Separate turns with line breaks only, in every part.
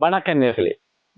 வணக்கம் நேர்களே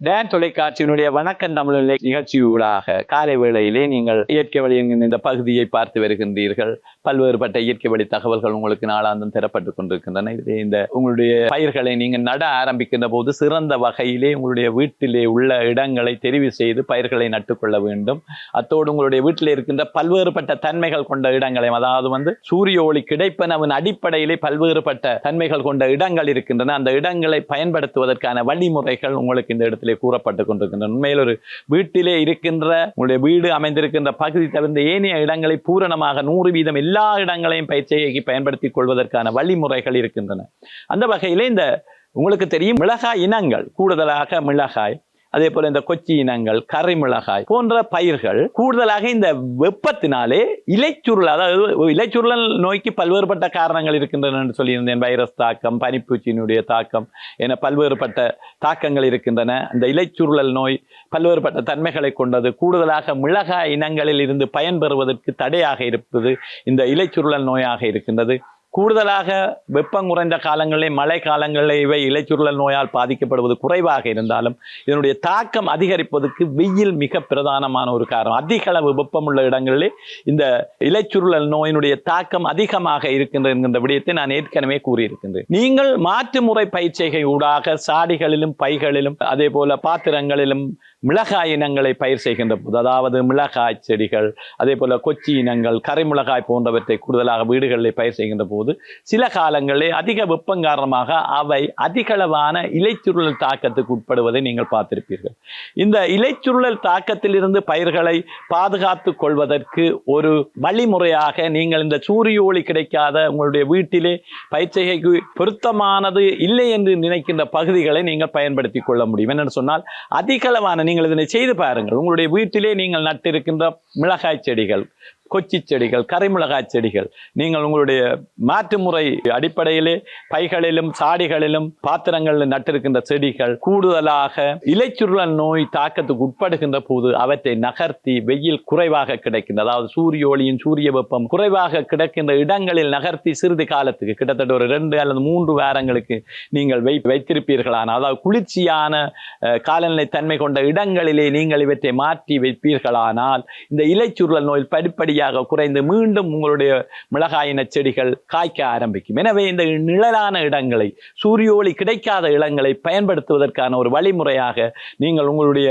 டேன் தொலைக்காட்சியினுடைய வணக்கம் தமிழ் நிகழ்ச்சியூடாக காலை வேளையிலே நீங்கள் இயற்கை வழியின் இந்த பகுதியை பார்த்து வருகின்றீர்கள். பல்வேறுபட்ட இயற்கை வழி தகவல்கள் உங்களுக்கு நாளாந்தம் தரப்பட்டு கொண்டிருக்கின்றன. இதிலே இந்த உங்களுடைய பயிர்களை நீங்கள் நட ஆரம்பிக்கின்ற போது சிறந்த வகையிலே உங்களுடைய வீட்டிலே உள்ள இடங்களை தெரிவு செய்து பயிர்களை நட்டுக்கொள்ள வேண்டும். அத்தோடு உங்களுடைய வீட்டில் இருக்கின்ற பல்வேறுபட்ட தன்மைகள் கொண்ட இடங்களை அதாவது வந்து சூரிய ஒளி கிடைப்பனவின் அடிப்படையிலே பல்வேறுபட்ட தன்மைகள் கொண்ட இடங்கள் இருக்கின்றன. அந்த இடங்களை பயன்படுத்துவதற்கான வழிமுறைகள் உங்களுக்கு இந்த இடத்துல கூறப்பட்டு கொண்டிருக்கின்ற உண்மையில் ஒரு வீட்டிலே இருக்கின்ற உங்களுடைய வீடு அமைந்திருக்கின்ற பகுதி தவிர்த்த ஏனைய இடங்களை பூரணமாக நூறு வீதம் எல்லா இடங்களையும் பயிற்சியை பயன்படுத்திக் கொள்வதற்கான வழிமுறைகள் இருக்கின்றன. அந்த வகையிலே இந்த உங்களுக்கு தெரியும் மிளகாய் இனங்கள் கூடுதலாக மிளகாய் அதே போல இந்த கொச்சி இனங்கள் கரைமிளகாய் போன்ற பயிர்கள் கூடுதலாக இந்த வெப்பத்தினாலே இலைச்சுருள் அதாவது இலைச்சுருளல் நோய்க்கு பல்வேறுபட்ட காரணங்கள் இருக்கின்றன என்று சொல்லியிருந்தேன். வைரஸ் தாக்கம் பனிப்பூச்சியினுடைய தாக்கம் என பல்வேறுபட்ட தாக்கங்கள் இருக்கின்றன. அந்த இலைச்சுருளல் நோய் பல்வேறுபட்ட தன்மைகளை கொண்டது. கூடுதலாக மிளகாய் இனங்களில் இருந்து பயன்பெறுவதற்கு தடையாக இருப்பது இந்த இலைச்சுருளல் நோயாக இருக்கின்றது. கூடுதலாக வெப்பம் குறைந்த காலங்களிலே மழை காலங்களிலே இவை இலைச்சுருளல் நோயால் பாதிக்கப்படுவது குறைவாக இருந்தாலும் இதனுடைய தாக்கம் அதிகரிப்பதற்கு வெயில் மிக பிரதானமான ஒரு காரணம். அதிக அளவு வெப்பமுள்ள இடங்களிலே இந்த இலைச்சுருளல் நோயினுடைய தாக்கம் அதிகமாக இருக்கின்ற என்கின்ற விடயத்தை நான் ஏற்கனவே கூறியிருக்கின்றேன். நீங்கள் மாற்று முறை பயிற்சிகை ஊடாக சாடிகளிலும் பைகளிலும் அதே போல பாத்திரங்களிலும் மிளகாய் இனங்களை பயிர் செய்கின்ற போது அதாவது மிளகாய் செடிகள் அதே போல கொச்சி இனங்கள் கரைமிளகாய் போன்றவற்றை கூடுதலாக வீடுகளில் பயிர் செய்கின்ற போது சில காலங்களில் அதிக வெப்பம் காரணமாக அவை அதிகளவான இலைச்சுருளல் தாக்கத்துக்கு உட்படுவதை நீங்கள் பார்த்திருப்பீர்கள். இந்த இலைச்சுருளல் தாக்கத்திலிருந்து பயிர்களை பாதுகாத்து கொள்வதற்கு ஒரு வழிமுறையாக நீங்கள் இந்த சூரிய ஒளி கிடைக்காத உங்களுடைய வீட்டிலே பயிற்சிகைக்கு பொருத்தமானது இல்லை என்று நினைக்கின்ற பகுதிகளை நீங்கள் பயன்படுத்திக் கொள்ள முடியும். என்னென்னு சொன்னால் அதிகளவான நீங்கள் இதனை செய்து பாருங்கள். உங்களுடைய வீட்டிலே நீங்கள் நட்டிருக்கின்ற மிளகாய் செடிகள் கொச்சி செடிகள் கரைமிளகாய் செடிகள் நீங்கள் உங்களுடைய மாற்று முறை அடிப்படையிலே பைகளிலும் சாடிகளிலும் பாத்திரங்களில் நட்டிருக்கின்ற செடிகள் கூடுதலாக இலைச்சுருளல் நோய் தாக்கத்துக்கு உட்படுகின்ற போது அவற்றை நகர்த்தி வெயில் குறைவாக கிடைக்கின்ற அதாவது சூரிய ஒளியின் சூரிய வெப்பம் குறைவாக கிடக்கின்ற இடங்களில் நகர்த்தி சிறிது காலத்துக்கு கிட்டத்தட்ட ஒரு ரெண்டு அல்லது மூன்று வாரங்களுக்கு நீங்கள் வை வைத்திருப்பீர்களான அதாவது குளிர்ச்சியான காலநிலை தன்மை கொண்ட இடங்களிலே நீங்கள் இவற்றை மாற்றி வைப்பீர்களானால் இந்த இலைச்சுருளல் நோய் படிப்படியாக குறைந்து மீண்டும் உங்களுடைய மிளகாயின செடிகள் காய்க்க ஆரம்பிக்கும். எனவே இந்த நிழலான இடங்களை சூரிய ஒளி கிடைக்காத இடங்களை பயன்படுத்துவதற்கான ஒரு வழிமுறையாக நீங்கள் உங்களுடைய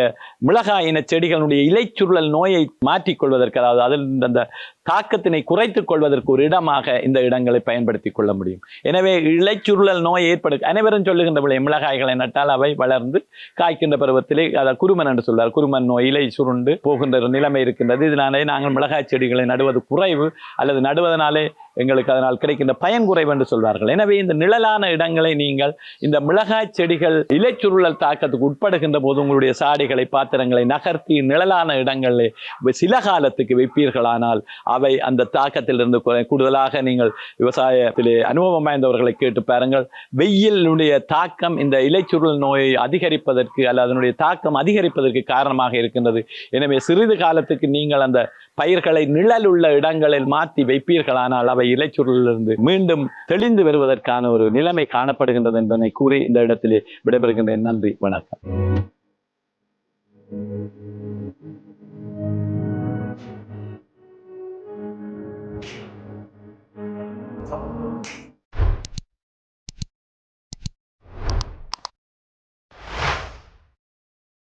மிளகாயின செடிகளுடைய இலைச்சுருளல் நோயை மாற்றிக்கொள்வதற்கு அதாவது அதில் அந்த தாக்கத்தினை குறைத்துக் கொள்வதற்கு ஒரு இடமாக இந்த இடங்களை பயன்படுத்தி கொள்ள முடியும். எனவே இலைச்சுருளல் நோய் ஏற்படு அனைவரும் சொல்லுகின்ற விலை மிளகாய்களை நட்டால் அவை வளர்ந்து காய்க்கின்ற பருவத்திலே அதை குருமன் என்று சொல்வார் குருமன் நோய் இலை சுருண்டு போகின்ற ஒரு நிலைமை இருக்கின்றது. இதனாலே நாங்கள் மிளகாய் செடிகளை நடுவது குறைவு அல்லது நடுவதனாலே எங்களுக்கு அதனால் கிடைக்கின்ற பயன் குறைவு என்று சொல்வார்கள். எனவே இந்த நிழலான இடங்களை நீங்கள் இந்த மிளகாய் செடிகள் இலைச்சுருளல் தாக்கத்துக்கு உட்படுகின்ற போது உங்களுடைய சாடிகளை பாத்திரங்களை நகர்த்தி நிழலான இடங்களில் சில காலத்துக்கு வைப்பீர்களானால் அவை அந்த தாக்கத்திலிருந்து கூடுதலாக நீங்கள் விவசாயத்திலே அனுபவம் வாய்ந்தவர்களை கேட்டு பாருங்கள். வெயிலுடைய தாக்கம் இந்த இலைச்சுருள் நோயை அதிகரிப்பதற்கு அல்லது அதனுடைய தாக்கம் அதிகரிப்பதற்கு காரணமாக இருக்கின்றது. எனவே சிறிது காலத்துக்கு நீங்கள் அந்த பயிர்களை நிழலுள்ள இடங்களில் மாற்றி வைப்பீர்களானால் அவை இலைச்சுருளிலிருந்து மீண்டும் தெளிந்து வருவதற்கான ஒரு நிலைமை காணப்படுகின்றது என்பதனை கூறி இந்த இடத்திலே விடைபெறுகின்றேன் நன்றி வணக்கம் Thank you.